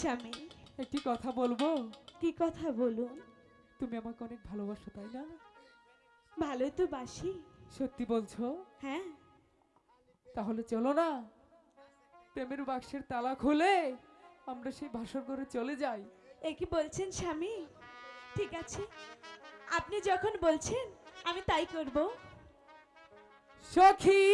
স্বামী। একটি কথা বলব? কি কথা বলুন? তুমি আমাকে অনেক ভালোবাসো তাই না? ভালো তো বাসি। সত্যি বলছো? হ্যাঁ। তাহলে চলো না। প্রেমের বাক্সের তালা খুলে আমরা সেই ভাষণ করে চলে যাই। এ কি বলছেন স্বামী? ঠিক আছে। আপনি যখন বলছেন আমি তাই করব। সখী!